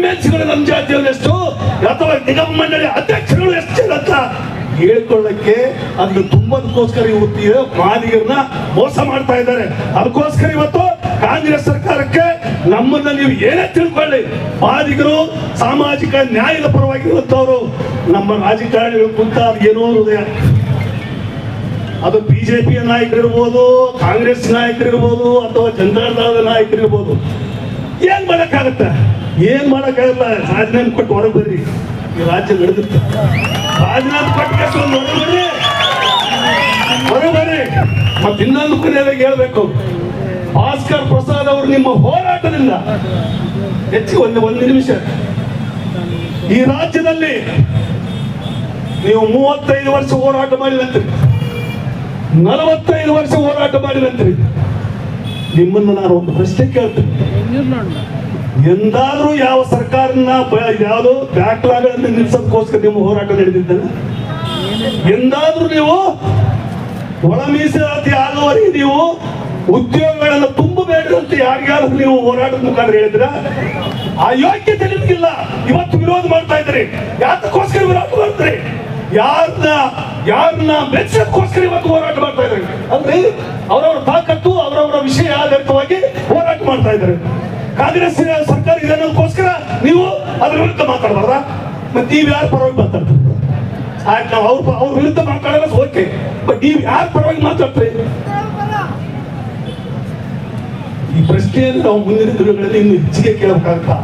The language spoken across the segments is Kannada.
ಎಂ ಎಲ್ ನಮ್ಮ ಜಾತಿಯಲ್ಲಿ ಎಷ್ಟು? ಅಥವಾ ನಿಗಮ ಮಂಡಳಿ ಅಧ್ಯಕ್ಷರುಗಳು ಎಷ್ಟು ಅಂತ ಹೇಳ್ಕೊಳ್ಳಕ್ಕೆ ಅದನ್ನು ತುಂಬದಕ್ಕೋಸ್ಕರ ಇವತ್ತು ಮಾದಿಗರನ್ನ ಮೋಸ ಮಾಡ್ತಾ ಇದ್ದಾರೆ. ಅದಕ್ಕೋಸ್ಕರ ಇವತ್ತು ಕಾಂಗ್ರೆಸ್ ಸರ್ಕಾರಕ್ಕೆ ನಮ್ಮನ್ನ ನೀವು ಏನೇ ತಿಳ್ಕೊಳ್ಳಿ. ಮಾದಿಗರು ಸಾಮಾಜಿಕ ನ್ಯಾಯದ ಪರವಾಗಿರುವಂತವ್ರು ನಮ್ಮ ರಾಜಕಾರಣಿಗಳು ಕುಂತ ಏನೋ ಹೃದಯ. ಅದು ಬಿಜೆಪಿಯ ನಾಯಕರಿರ್ಬೋದು, ಕಾಂಗ್ರೆಸ್ ನಾಯಕರಿರ್ಬೋದು, ಅಥವಾ ಜನತಾದಳದ ನಾಯಕರಿರ್ಬೋದು. ಏನ್ ಮಾಡಕ್ಕಾಗತ್ತ? ಏನ್ ಮಾಡೋಕ್ಕಾಗಲ್ಲ ಸಾಧನೆ ಕೊಟ್ಟು ಹೊರಗೆ ಬರ್ರಿ. ಈ ರಾಜ್ಯ ನಡೆದಿತ್ತು ಸಾಧನೆ ಕೊಟ್ಟು ಹೊರಗೆ ಬರ್ರಿ. ಬರ್ರಿ. ಮತ್ತೆ ಇನ್ನೊಂದು ಕೊನೆಯದಾಗಿ ಹೇಳ್ಬೇಕು. ಭಾಸ್ಕರ್ ಪ್ರಸಾದ್ ಅವರು ನಿಮ್ಮ ಹೋರಾಟದಿಂದ ಹೆಚ್ಚು ಒಂದು ಒಂದು ನಿಮಿಷ. ಈ ರಾಜ್ಯದಲ್ಲಿ ನೀವು ಮೂವತ್ತೈದು ವರ್ಷ ಹೋರಾಟ ಮಾಡಿದಂತ್ರಿ. ನಲವತ್ತೈದು ವರ್ಷ ಹೋರಾಟ ಮಾಡಿದಂತ್ರಿ. ನಿಮ್ಮನ್ನು ನಾನು ಒಂದು ಪ್ರಶ್ನೆ ಕೇಳ್ತೀನಿ. ಎಂದಾದ್ರೂ ಯಾವ ಸರ್ಕಾರನ ಯಾವುದು ಬ್ಯಾಕ್ಲಾಗ್ಗಳನ್ನು ನಿಲ್ಸೋದಕ್ಕೋಸ್ಕರ ನಿಮ್ಮ ಹೋರಾಟ ನಡೆದಿದ್ದ ಎಂದಾದ್ರೂ ನೀವು ಒಳ ಮೀಸಲಾತಿ ಆಗುವವರೆಗೆ ನೀವು ಉದ್ಯೋಗಗಳನ್ನು ತುಂಬಬೇಡ್ರಂತ ಯಾರಿಗಾದ್ರೂ ನೀವು ಹೋರಾಟದ ಮುಖಾಂತರ ಹೇಳಿದ್ರ? ಆ ಯೋಗ್ಯತೆ ನಿಮ್ಗಿಲ್ಲ. ಇವತ್ತು ವಿರೋಧ ಮಾಡ್ತಾ ಇದ್ರಿ. ಯಾತಕ್ಕೋಸ್ಕರ ವಿರೋಧ ಮಾಡ್ತೀರಿ? ಯಾರನ್ನ ಯಾರನ್ನ ಮೆಚ್ಚಕ್ಕೋಸ್ಕರ ಇವತ್ತು ಹೋರಾಟ ಮಾಡ್ತಾ ಇದ್ರಿ? ಅಂದ್ರೆ ಅವರವರ ತಾಕತ್ತು, ಅವರವರ ವಿಷಯ ಆಧಾರಿತವಾಗಿ ಹೋರಾಟ ಮಾಡ್ತಾ ಇದ್ದಾರೆ ಕಾಂಗ್ರೆಸ್ ಸರ್ಕಾರ ಇದನ್ನೋದಕ್ಕೋಸ್ಕರ ನೀವು ಅದ್ರ ವಿರುದ್ಧ ಮಾತಾಡಬಾರ್ದ? ಮತ್ತೆ ನೀವು ಯಾರು ಪರವಾಗಿ ಮಾತಾಡ್ತೀರಿ ಆಯ್ತು, ನಾವು ಅವ್ರ ಅವ್ರ ವಿರುದ್ಧ ಮಾತಾಡಲ್ಲ ಓಕೆ ಬಟ್ ನೀವು ಯಾರ ಪರವಾಗಿ ಈ ಪ್ರಶ್ನೆಯನ್ನು ನಾವು ಮುಂದಿನ ದಿನಗಳಲ್ಲಿ ಇನ್ನು ಹೆಚ್ಚಿಗೆ ಕೇಳಬೇಕಾಗ್ತಾ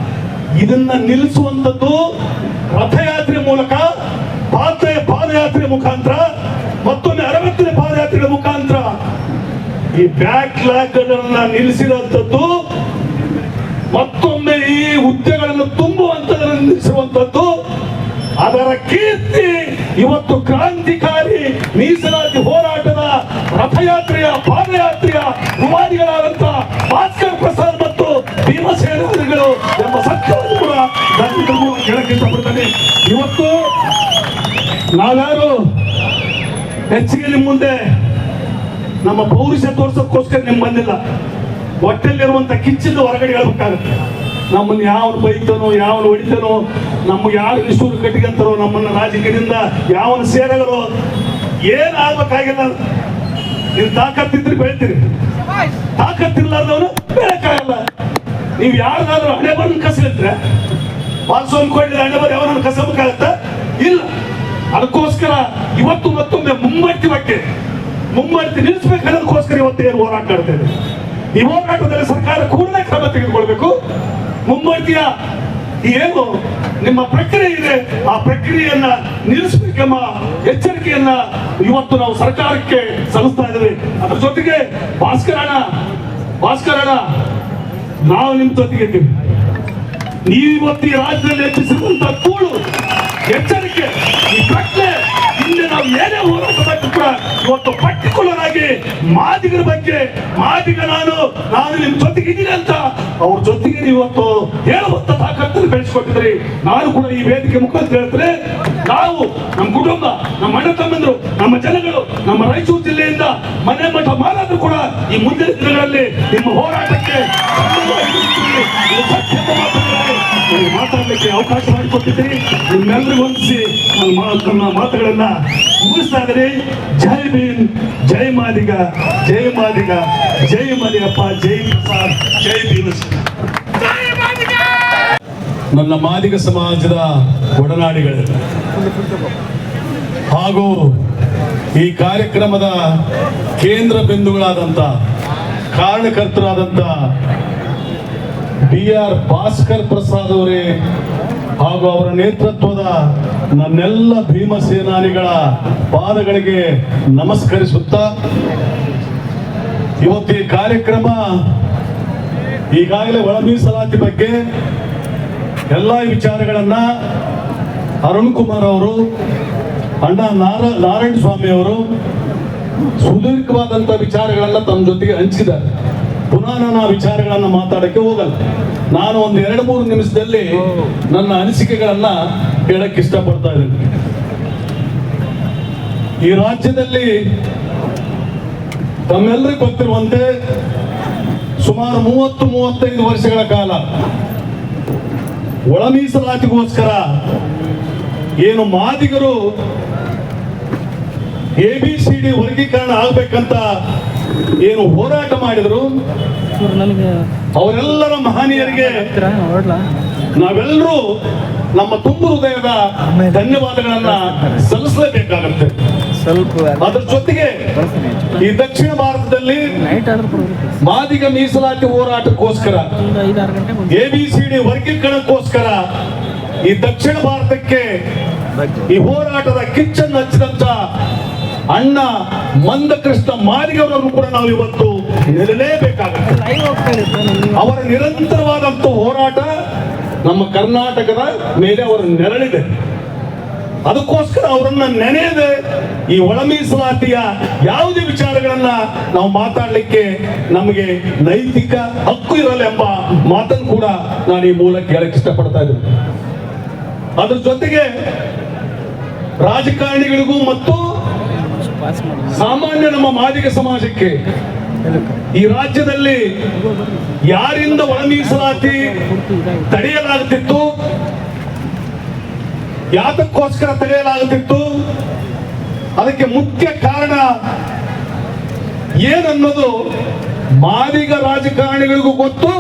ಇದನ್ನ ನಿಲ್ಲಿಸುವಂತದ್ದು ರಥಯಾತ್ರೆ ಮೂಲಕ ಪಾತ್ರೆಯ ಪಾದಯಾತ್ರೆ ಮುಖಾಂತರ, ಮತ್ತೊಮ್ಮೆ ಅರವತ್ತನೇ ಪಾದಯಾತ್ರೆಗಳ ಮುಖಾಂತರ. ಈ ಬ್ಯಾಕ್ ಗಳನ್ನ ನಿಲ್ಲಿಸಿರುವಂತದ್ದು ಮತ್ತೊಮ್ಮೆ ಈ ಹುದ್ದೆಗಳನ್ನು ತುಂಬುವಂತದನ್ನು ನಿಲ್ಲಿಸುವಂತದ್ದು ಅದರ ಕೀರ್ತಿ ಇವತ್ತು ಕ್ರಾಂತಿಕಾರಿ ಮೀಸಲಾತಿ ಹೋರಾಟದ ರಥಯಾತ್ರೆಯ ಪಾದಯಾತ್ರೆಯ ರುವಾರಿಗಳಾದಂತ ಭಾಸ್ಕರ್ ಪ್ರಸಾದ್ ಮತ್ತು ಭೀಮಸೇನಾದಿಗಳು ಎಂಬ ಸತ್ಯವನ್ನು ಕೂಡ ನಾನು ಹೇಳಕ್ಕೆ ಇಷ್ಟಪಡ್ತೇನೆ ಇವತ್ತು ನಾವ್ಯಾರು ಹೆಚ್ಚಿಗೆ ನಿಮ್ಮ ಮುಂದೆ ನಮ್ಮ ಪೌರುಷ ತೋರಿಸೋಕ್ಕೋಸ್ಕರ ನಿಮ್ ಬಂದಿಲ್ಲ. ಹೊಟ್ಟೆಲಿರುವಂತ ಕಿಚ್ಚಿಂದ ಹೊರಗಡೆ ಹೇಳ್ಬೇಕಾಗುತ್ತೆ. ನಮ್ಮನ್ನು ಯಾವನು ಬೈತಾನೋ, ಯಾವನು ಹೊಡಿತಾನೋ, ನಮ್ಗೆ ಯಾರು ನಿಷ್ಠೂರು ಕಟ್ಟಿಗಂತಾರೋ ನಮ್ಮನ್ನ ರಾಜಕೀಯದಿಂದ ಯಾವನು ಸೇರಗಳು ಏನ್ ಆಗ್ಬೇಕಾಗಿಲ್ಲ ನೀವು ತಾಕತ್ತಿದ್ರೆ ಬೆಳಿತೀರಿ. ತಾಕತ್ತಿರ್ಲಾರ್ದವನು ಬೆಳಕಾಗಲ್ಲ. ನೀವು ಯಾರ್ದಾದ್ರೂ ಹಣೆ ಬಂದು ಕಸಿದ್ರೆ ವಾಲ್ಸೋ ಅನ್ಕೊಂಡಿದ್ರೆ ಹಣೆ ಬಂದು ಯಾವನನ್ನು ಕಸಬೇಕಾಗತ್ತ? ಇಲ್ಲ. ಅದಕ್ಕೋಸ್ಕರ ಇವತ್ತು ಮತ್ತೊಮ್ಮೆ ಮುಂಬರ್ತಿ ಬಗ್ಗೆ, ಮುಂಬರ್ತಿ ನಿಲ್ಲಿಸ್ಬೇಕನ್ನೋದಕ್ಕೋಸ್ಕರ ಇವತ್ತು ಏನು ಹೋರಾಟ ಮಾಡ್ತಾ ಇದೆ. ಈ ಹೋರಾಟದಲ್ಲಿ ಸರ್ಕಾರ ಕೂಡಲೇ ಕ್ರಮ ತೆಗೆದುಕೊಳ್ಬೇಕು. ಮುಂಬರ್ತಿಯ ಏನು ನಿಮ್ಮ ಪ್ರಕ್ರಿಯೆ ಇದೆ, ಆ ಪ್ರಕ್ರಿಯೆಯನ್ನ ನಿಲ್ಲಿಸಬೇಕೆಂಬ ಎಚ್ಚರಿಕೆಯನ್ನ ಇವತ್ತು ನಾವು ಸರ್ಕಾರಕ್ಕೆ ಸಲ್ಲಿಸ್ತಾ ಇದ್ದೇವೆ. ಅದ್ರ ಜೊತೆಗೆ ಭಾಸ್ಕರಣ ಭಾಸ್ಕರಣ ನಾವು ನಿಮ್ ಜೊತೆಗೆ ಇದ್ದೀವಿ. ನೀವು ಇವತ್ತು ಈ ರಾಜ್ಯದಲ್ಲಿ ಹೆಚ್ಚಿಸಿರುವಂತ ಕೂಳು ಎಚ್ಚರಿಕೆ, ಈ ಪ್ರಕ್ರಿಯೆ ಹಿಂದೆ ನಾವು ಏನೇ ಹೋರಾಟ ಮಾಡಿದ್ರು ಕೂಡ ಇವತ್ತು ಪರ್ಟಿಕ್ಯುಲರ್ ಮಾದಿಗರ ಬಗ್ಗೆ ಮಾದಿಗ ನಾನು ನಾನು ನಿಮ್ ಜೊತೆಗೆ ಇದ್ದೀನಿ ಅಂತ ಅವ್ರ ಜೊತೆಗೆ ಇವತ್ತು ಹೇಳುವಂತ ತಾಕತ್ತನ್ನು ಬೆಳೆಸ್ಕೊಟ್ಟಿದ್ರಿ. ನಾನು ಕೂಡ ಈ ವೇದಿಕೆ ಮುಖಾಂತರ ಹೇಳ್ತಾರೆ ನಾವು ನಮ್ಮ ಕುಟುಂಬ, ನಮ್ಮ ಅಣ್ಣ ತಮ್ಮಂದ್ರು, ನಮ್ಮ ಜನಗಳು, ನಮ್ಮ ರಾಯಚೂರು ಜಿಲ್ಲೆಯಿಂದ ಮನೆ ಮಠ ಮಾರಾದ್ರು ಕೂಡ ಈ ಮುಂದಿನ ದಿನಗಳಲ್ಲಿ ಮಾತುಗಳನ್ನ ಮುಗಿಸ್ತಾ ಜೈ ಭೀಮ್, ಜೈ ಮಾದಿಗ ಜೈ ಮಾದಿಗ, ಜೈ ಮದಿಯಪ್ಪ ಜೈ ಪ್ರಸಾದ್, ಜೈ ಭೀಮ ನನ್ನ ಮಾದಿಗ ಸಮಾಜದ ಒಡನಾಡಿಗಳು, ಹಾಗೂ ಈ ಕಾರ್ಯಕ್ರಮದ ಕೇಂದ್ರ ಬಿಂದುಗಳಾದಂಥ ಕಾರಣಕರ್ತರಾದಂಥ ಬಿ ಆರ್ ಭಾಸ್ಕರ್ ಪ್ರಸಾದ್ ಅವರೇ ಹಾಗೂ ಅವರ ನೇತೃತ್ವದ ನನ್ನೆಲ್ಲ ಭೀಮ ಸೇನಾನಿಗಳ ಪಾದಗಳಿಗೆ ನಮಸ್ಕರಿಸುತ್ತಾ ಇವತ್ತು ಈ ಕಾರ್ಯಕ್ರಮ ಈಗಾಗಲೇ ಒಳ ಮೀಸಲಾತಿ ಬಗ್ಗೆ ಎಲ್ಲ ವಿಚಾರಗಳನ್ನ ಅರುಣ್ ಕುಮಾರ್ ಅವರು, ಅಣ್ಣ ನಾರ ನಾರಾಯಣ ಸ್ವಾಮಿ ಅವರು ಸುದೀರ್ಘವಾದಂಥ ವಿಚಾರಗಳನ್ನ ತಮ್ಮ ಜೊತೆಗೆ ಹಂಚಿದ್ದಾರೆ. ಪುನಃ ನಾನು ಆ ವಿಚಾರಗಳನ್ನು ಮಾತಾಡಕ್ಕೆ ಹೋಗಲ್ಲ. ನಾನು ಒಂದು ಎರಡು ಮೂರು ನಿಮಿಷದಲ್ಲಿ ನನ್ನ ಅನಿಸಿಕೆಗಳನ್ನ ಹೇಳಕ್ಕೆ ಇಷ್ಟಪಡ್ತಾ ಇದ್ದೀನಿ. ಈ ರಾಜ್ಯದಲ್ಲಿ ತಮ್ಮೆಲ್ಲರಿಗೂ ಗೊತ್ತಿರುವಂತೆ ಸುಮಾರು ಮೂವತ್ತು, ಮೂವತ್ತೈದು ವರ್ಷಗಳ ಕಾಲ ಒಳ ಮೀಸಲಾತಿಗೋಸ್ಕರ ಏನು ಮಾದಿಗರು ಎ ಬಿ ಸಿ ಡಿ ವರ್ಗೀಕರಣ ಆಗ್ಬೇಕಂತ ಏನು ಹೋರಾಟ ಮಾಡಿದ್ರು? ಅವರೆಲ್ಲರ ಮಹನೀಯರಿಗೆ ನಾವೆಲ್ಲರೂ ನಮ್ಮ ತುಂಬು ಹೃದಯದ ಧನ್ಯವಾದಗಳನ್ನ ಸಲ್ಲಿಸಲೇಬೇಕಾಗುತ್ತೆ. ಸ್ವಲ್ಪ ಅದ್ರ ಜೊತೆಗೆ ಈ ದಕ್ಷಿಣ ಭಾರತದಲ್ಲಿ ಮಾದಿಗ ಮೀಸಲಾತಿ ಹೋರಾಟಕ್ಕೋಸ್ಕರ ಎ ಬಿ ಸಿ ಡಿ ವರ್ಗೀಕರಣಕ್ಕೋಸ್ಕರ ಈ ದಕ್ಷಿಣ ಭಾರತಕ್ಕೆ ಈ ಹೋರಾಟದ ಕಿಚ್ಚನ್ನು ಹಚ್ಚಿದಂತ ಅಣ್ಣ ಮಂದಕೃಷ್ಣ ಮಾರಿಗವರನ್ನು ಕೂಡ ನಾವು ಇವತ್ತು ನಿಲ್ಲಲೇಬೇಕಾಗುತ್ತೆ ಅವರ ನಿರಂತರವಾದಂತ ಹೋರಾಟ ನಮ್ಮ ಕರ್ನಾಟಕದ ಮೇಲೆ ಅವರ ನೆರಳಿದೆ. ಅದಕ್ಕೋಸ್ಕರ ಅವರನ್ನ ನೆನೆಯದೆ ಈ ಒಳ ಮೀಸಲಾತಿಯ ಯಾವುದೇ ವಿಚಾರಗಳನ್ನ ನಾವು ಮಾತಾಡಲಿಕ್ಕೆ ನಮಗೆ ನೈತಿಕ ಹಕ್ಕು ಇರಲ್ಲ ಎಂಬ ಮಾತನ್ನು ಕೂಡ ನಾನು ಈ ಮೂಲಕ ಹೇಳಕ್ ಇಷ್ಟಪಡ್ತಾ ಇದ್ದೀನಿ. ಅದ್ರ ಜೊತೆಗೆ ರಾಜಕಾರಣಿಗಳಿಗೂ ಮತ್ತು ಸಾಮಾನ್ಯ ನಮ್ಮ ಮಾದಿಗ ಸಮಾಜಕ್ಕೆ ಈ ರಾಜ್ಯದಲ್ಲಿ ಯಾರಿಂದ ಒಳ ಮೀಸಲಾತಿ ತಡೆಯಲಾಗುತ್ತಿತ್ತು, ಯಾತಕ್ಕೋಸ್ಕರ ತಡೆಯಲಾಗುತ್ತಿತ್ತು, ಅದಕ್ಕೆ ಮುಖ್ಯ ಕಾರಣ ಏನನ್ನೋದು ಮಾದಿಗ ರಾಜಕಾರಣಿಗಳಿಗೂ ಗೊತ್ತು,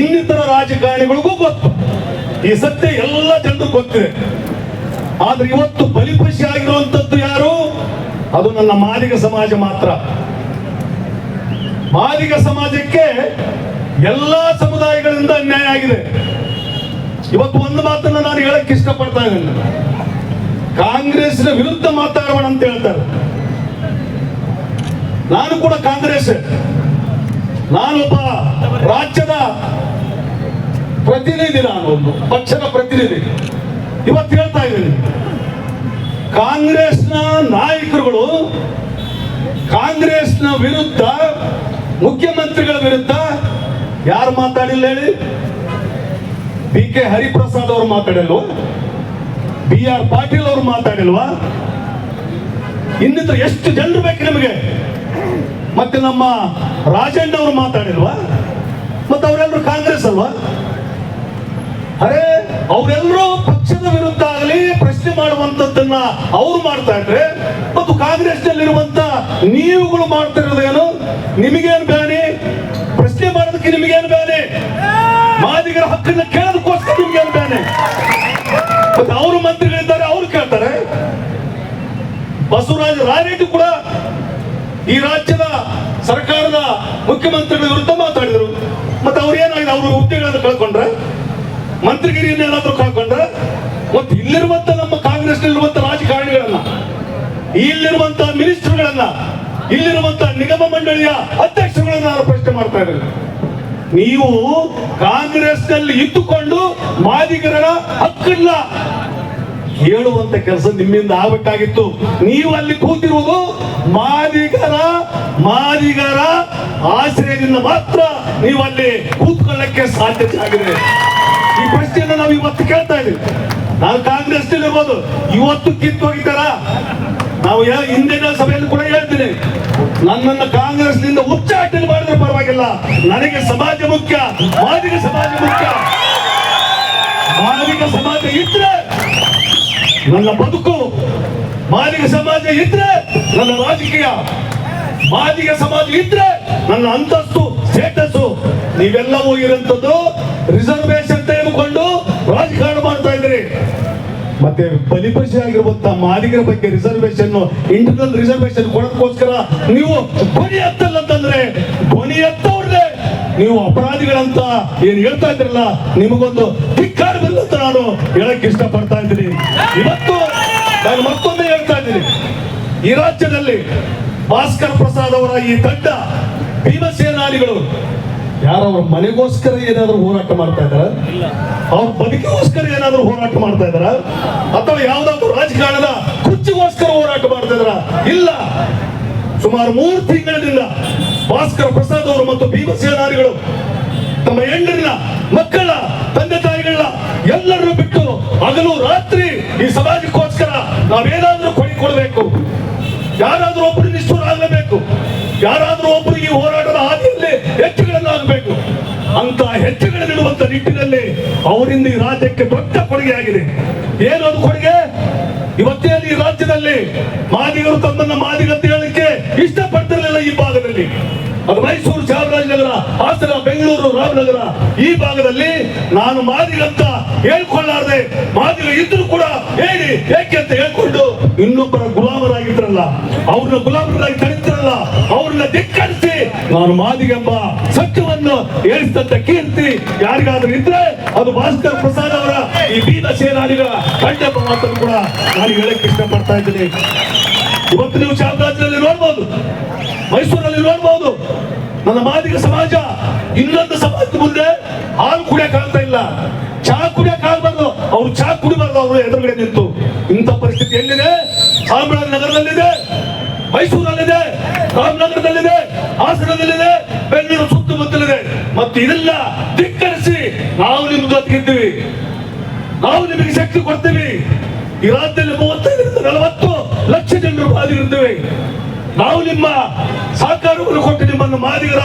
ಇನ್ನಿತರ ರಾಜಕಾರಣಿಗಳಿಗೂ ಗೊತ್ತು. ಈ ಸತ್ಯ ಎಲ್ಲ ಜನರು ಗೊತ್ತಿದೆ. ಆದ್ರೆ ಇವತ್ತು ಬಲಿಪಶಿ ಆಗಿರುವಂತದ್ದು ಅದು ನನ್ನ ಮಾದಿಗ ಸಮಾಜ ಮಾತ್ರ. ಮಾದಿಗ ಸಮಾಜಕ್ಕೆ ಎಲ್ಲಾ ಸಮುದಾಯಗಳಿಂದ ಅನ್ಯಾಯ ಆಗಿದೆ. ಇವತ್ತು ಒಂದು ಮಾತನ್ನ ನಾನು ಹೇಳಕ್ ಇಷ್ಟಪಡ್ತಾ ಇದ್ದೇನೆ. ಕಾಂಗ್ರೆಸ್ನ ವಿರುದ್ಧ ಮಾತಾಡೋಣ ಅಂತ ಹೇಳ್ತಾರೆ. ನಾನು ಕೂಡ ಕಾಂಗ್ರೆಸ್. ನಾನೊಬ್ಬ ರಾಜ್ಯದ ಪ್ರತಿನಿಧಿ ನಾನು ಪಕ್ಷದ ಪ್ರತಿನಿಧಿ. ಇವತ್ತು ಹೇಳ್ತಾ ಇದ್ದೀನಿ. ಕಾಂಗ್ರೆಸ್ನ ನಾಯಕರುಗಳು, ಕಾಂಗ್ರೆಸ್ನ ವಿರುದ್ಧ, ಮುಖ್ಯಮಂತ್ರಿಗಳ ವಿರುದ್ಧ ಯಾರು ಮಾತಾಡಿಲ್ಲ ಹೇಳಿ? ಬಿ ಕೆ ಹರಿಪ್ರಸಾದ್ ಅವರು ಮಾತಾಡಿಲ್ವಾ? ಬಿ ಆರ್ ಪಾಟೀಲ್ ಅವರು ಮಾತಾಡಿಲ್ವಾ? ಇನ್ನಿತರ ಎಷ್ಟು ಜನರು ಬೇಕು ನಿಮಗೆ? ಮತ್ತೆ ನಮ್ಮ ರಾಜಣ್ಣ ಅವರು ಮಾತಾಡಿಲ್ವಾ? ಮತ್ತೆ ಅವರೆಲ್ಲರೂ ಕಾಂಗ್ರೆಸ್ ಅಲ್ವಾ? ಅರೆ ಅವರೆಲ್ಲರೂ ಪಕ್ಷದ ವಿರುದ್ಧ ಆಗಲಿ ಪ್ರಶ್ನೆ ಮಾಡುವಂತದ್ದನ್ನ ಅವ್ರು ಮಾಡ್ತಾ ಇದ್ರೆ, ಮತ್ತು ಕಾಂಗ್ರೆಸ್ನಲ್ಲಿರುವಂತ ನೀವುಗಳು ಮಾಡ್ತಿರೋದೇನು ನಿಮಗೇನು ಬೇನೆ? ಪ್ರಶ್ನೆ ಮಾಡೋದಕ್ಕೆ ನಿಮಗೇನು ಬ್ಯಾನೆ ಮಾದಿಗರ ಹಕ್ಕನ್ನ ಕೇಳೋದಕ್ಕೋಸ್ಕರ ನಿಮ್ಗೇನು ಬ್ಯಾನೆ ಮತ್ತೆ ಅವರು ಮಂತ್ರಿಗಳಿದ್ದಾರೆ, ಅವ್ರು ಕೇಳ್ತಾರೆ. ಬಸವರಾಜ ರಾಯರೆಡ್ಡಿ ಕೂಡ ಈ ರಾಜ್ಯದ ಸರ್ಕಾರದ ಮುಖ್ಯಮಂತ್ರಿಗಳ ವಿರುದ್ಧ ಮಾತಾಡಿದರು. ಮತ್ತೆ ಅವ್ರು ಏನಾಗಿದೆ? ಅವರು ಹುದ್ದೆಗಳನ್ನು ಕಳ್ಕೊಂಡ್ರೆ. ಮಂತ್ರಿಗಿರಿಯನ್ನು ಏನಾದ್ರೂ ಕಾಕೊಂಡ್ರೆ ಮತ್ತೆ ಇಲ್ಲಿರುವಂತ ನಮ್ಮ ಕಾಂಗ್ರೆಸ್ ಇರುವಂತ ರಾಜಕಾರಣಿಗಳನ್ನ, ಇಲ್ಲಿರುವಂತ ಮಿನಿಸ್ಟರ್ಗಳನ್ನ, ಇಲ್ಲಿರುವಂತ ನಿಗಮ ಮಂಡಳಿಯ ಅಧ್ಯಕ್ಷರುಗಳನ್ನ ನಾನು ಪ್ರಶ್ನೆ ಮಾಡ್ತಾ ಇದ್ದೇನೆ. ನೀವು ಕಾಂಗ್ರೆಸ್ನಲ್ಲಿ ಇದ್ದುಕೊಂಡು ಮಾದಿಗರ ಹಕ್ಕಿಲ್ಲ ಹೇಳುವಂತ ಕೆಲಸ ನಿಮ್ಮಿಂದ ಆಗಬೇಕಾಗಿತ್ತು. ನೀವು ಅಲ್ಲಿ ಕೂತಿರುವುದು ಮಾದಿಗರ ಮಾದಿಗರ ಆಶ್ರಯದಿಂದ ಮಾತ್ರ ನೀವು ಅಲ್ಲಿ ಕೂತ್ಕೊಳ್ಳಕ್ಕೆ ಸಾಧ್ಯತೆ ಆಗಿದೆ. ಈ ಪ್ರಶ್ನೆಯನ್ನು ನಾವು ಇವತ್ತು ಕೇಳ್ತಾ ಇದ್ದೀವಿ. ನಾವು ಕಾಂಗ್ರೆಸ್ ಇರ್ಬೋದು ಇವತ್ತು ಕಿತ್ತು ಕಿತ್ತೋಗಿದ್ದಾರ ನಾವು ಹಿಂದಿನ ಸಭೆಯಲ್ಲಿ ಕೂಡ ಹೇಳ್ತೀನಿ. ನನ್ನನ್ನ ಕಾಂಗ್ರೆಸ್ನಿಂದ ಉಚ್ಚಾಟನೆ ಮಾಡಿದ್ರೆ ಪರವಾಗಿಲ್ಲ. ನನಗೆ ಸಮಾಜ ಮುಖ್ಯ, ಮಾದಿಗ ಸಮಾಜ ಮುಖ್ಯ. ಮಾದಿಗ ಸಮಾಜ ಇದ್ರೆ ನನ್ನ ಬದುಕು ಮಾದಿಗ ಸಮಾಜ ಇದ್ರೆ ನನ್ನ ರಾಜಕೀಯ ಮಾದಿಗ ಸಮಾಜ ಇದ್ರೆ ನನ್ನ ಅಂತಸ್ತು ಸ್ಟೇಟಸ್ ನೀವೆಲ್ಲವೂ ಇರುವಂತದ್ದು ರಿಸರ್ವೇಶನ್ ತೆಗೆದುಕೊಂಡು ರಾಜಕಾರಣ ಮಾಡ್ತಾ ಇದ್ರಿ ಮತ್ತೆ ಬಲಿಪಶಿ ಆಗಿರುವಂತ ಮಾದಿಗರ ಬಗ್ಗೆ ರಿಸರ್ವೇಶನ್ ಇಂಟರ್ನಲ್ ರಿಸರ್ವೇಶನ್ ಕೊಡೋದಕ್ಕೋಸ್ಕರ ನೀವು ಧ್ವನಿ ಎತ್ತಲ್ಲ ಅಂತಂದ್ರೆ, ಧ್ವನಿ ಎತ್ತವ್ರೆ ನೀವು ಅಪರಾಧಿಗಳಂತ ಏನ್ ಹೇಳ್ತಾ ಇದ್ರಲ್ಲ, ನಿಮಗೊಂದು ಧಿಕ್ಕಾರವಿಲ್ಲ ಅಂತ ನಾನು ಹೇಳಕ್ ಇಷ್ಟಪಡ್ತಾ ಇದ್ದೀನಿ. ಇವತ್ತು ನಾನು ಮತ್ತೊಮ್ಮೆ ಹೇಳ್ತಾ ಇದ್ದೀನಿ. ಈ ರಾಜ್ಯದಲ್ಲಿ ಭಾಸ್ಕರ್ ಪ್ರಸಾದ್ ಅವರ ಈ ತಂಡ ಭೀಮಸೇನಾನಿಗಳು ಯಾರವ್ರ ಮನೆಗೋಸ್ಕರ ಏನಾದ್ರು ಹೋರಾಟ ಮಾಡ್ತಾ ಇದಾರ ಅವ್ರ ಬದುಕಿಗೋಸ್ಕರ ಏನಾದ್ರು ಹೋರಾಟ ಮಾಡ್ತಾ ಇದಾರ ಅಥವಾ ಯಾವ್ದಾದ್ರು ರಾಜಕಾರಣದ ಕುರ್ಚಿಗೋಸ್ಕರ ಹೋರಾಟ ಮಾಡ್ತಾ ಇದಾರ ಇಲ್ಲ. ಸುಮಾರು ಮೂರು ತಿಂಗಳಿಂದ ಭಾಸ್ಕರ್ ಪ್ರಸಾದ್ ಅವರು ಮತ್ತು ಭೀಮಸೇನಾನಿಗಳು ತಮ್ಮ ಹೆಂಡರಿನ ಮಕ್ಕಳ ಎಲ್ಲರನ್ನು ಬಿಟ್ಟು ಹಗಲು ರಾತ್ರಿ ಈ ಸಮಾಜಕ್ಕೋಸ್ಕರ ನಾವೇನಾದ್ರೂ ಕೊಡಿ ಕೊಡಬೇಕು. ಯಾರಾದ್ರೂ ಒಬ್ಬರು ಆಗಬೇಕು ಯಾರಾದ್ರೂ ಒಬ್ಬರು ಈ ಹೋರಾಟದ ಹಾದಿಯಲ್ಲಿ ಹೆಚ್ಚುಗಳನ್ನಾಗಬೇಕು. ಅಂತ ಹೆಚ್ಚುಗಳನ್ನಿಡುವಂತ ನಿಟ್ಟಿನಲ್ಲಿ ಅವರಿಂದ ಈ ರಾಜ್ಯಕ್ಕೆ ದೊಡ್ಡ ಕೊಡುಗೆ ಆಗಿದೆ ಏನದು ಕೊಡುಗೆ? ಇವತ್ತೇ ಈ ರಾಜ್ಯದಲ್ಲಿ ಮಾದಿಗರು ತಮ್ಮನ್ನ ಮಾದಿಗಂತ ಹೇಳಲಿಕ್ಕೆ ಇಷ್ಟಪಡ್ತಿರಲಿಲ್ಲ ಈ ಭಾಗದಲ್ಲಿ. ಅದು ಮೈಸೂರು ಚಾಮರಾಜನಗರ ಹಾಸನ ರಾಮನಗರ ಈ ಭಾಗದಲ್ಲಿ ನಾನು ಮಾದಿಗಂತ ಹೇಳ್ಕೊಳ್ಳಾರ್ದೆ. ಮಾದಿಗ ಇದ್ರು ಕೂಡ ಹೇಳಿ, ಏಕೆ ಅಂತ ಹೇಳ್ಕೊಂಡು ಇನ್ನೊಬ್ಬರ ಗುಲಾಮರಾಗಿದ್ರಲ್ಲ, ಅವ್ರನ್ನ ಗುಲಾಮರಾಗಿ ತಡಿದ್ರಲ್ಲ ಅವ್ರನ್ನ ಧಿಕ್ಕರಿಸಿ ನಾನು ಮಾದಿಗೆಂಬ ಸತ್ಯವನ್ನು ಹೇಳಿಸಿದಂತ ಕೀರ್ತಿ ಯಾರಿಗಾದ್ರೂ ಇದ್ರೆ ಅದು ಭಾಸ್ಕರ್ ಪ್ರಸಾದ್ ಅವರ ಈ ಬೀದ ಸೇನಾನಿಗ ಕಂಡೆಂಬ ಮಾತನ್ನು ಕೂಡ ನಾನು ಹೇಳಕ್ಕೆ ಇಷ್ಟಪಡ್ತಾ ಇದ್ದೀನಿ. ಇವತ್ತು ನೀವು ಚಾಮರಾಜನಲ್ಲಿ ನೋಡ್ಬೋದು, ಮೈಸೂರಲ್ಲಿ ನೋಡ್ಬೋದು ನನ್ನ ಮಾದಿಗ ಸಮಾಜ, ಇನ್ನೊಂದು ಸಮಾಜದ ಮುಂದೆ ಹಾಲು ಕುಡಿಯಕ್ ಆಗ್ತಾ ಇಲ್ಲ. ಚಾ ಕುಡಿಯಕ್ ಆಗ್ಬಾರ್ದು. ಅವ್ರು ಚಾ ಕುಡಿಬಾರ್ದು, ಅವರು ಎದುರುಗಡೆ ನಿಂತು. ಇಂಥ ಪರಿಸ್ಥಿತಿ ಎಲ್ಲಿದೆ? ಚಾಮರಾಜನಗರದಲ್ಲಿದೆ ಮೈಸೂರಲ್ಲಿದೆ, ರಾಮನಗರದಲ್ಲಿದೆ, ಹಾಸನದಲ್ಲಿದೆ, ಬೆಂಗಳೂರು ಸುತ್ತಮುತ್ತಲಿದೆ. ಮತ್ತು ಇದೆಲ್ಲ ಧಿಕ್ಕರಿಸಿ ನಾವು ನಿಮ್ಮ ಜೊತೆಗಿದ್ದೀವಿ ನಾವು ನಿಮಗೆ ಶಕ್ತಿ ಕೊಡ್ತೀವಿ. ಈ ರಾಜ್ಯದಲ್ಲಿ ಮೂವತ್ತೈದರಿಂದ ನಲವತ್ತು ಲಕ್ಷ ಜನರು ಮಾದಿಗರಿದ್ದೇವೆ ನಾವು ನಿಮ್ಮ ಸಹಕಾರವನ್ನು ಕೊಟ್ಟು ನಿಮ್ಮನ್ನು ಮಾದಿಗರ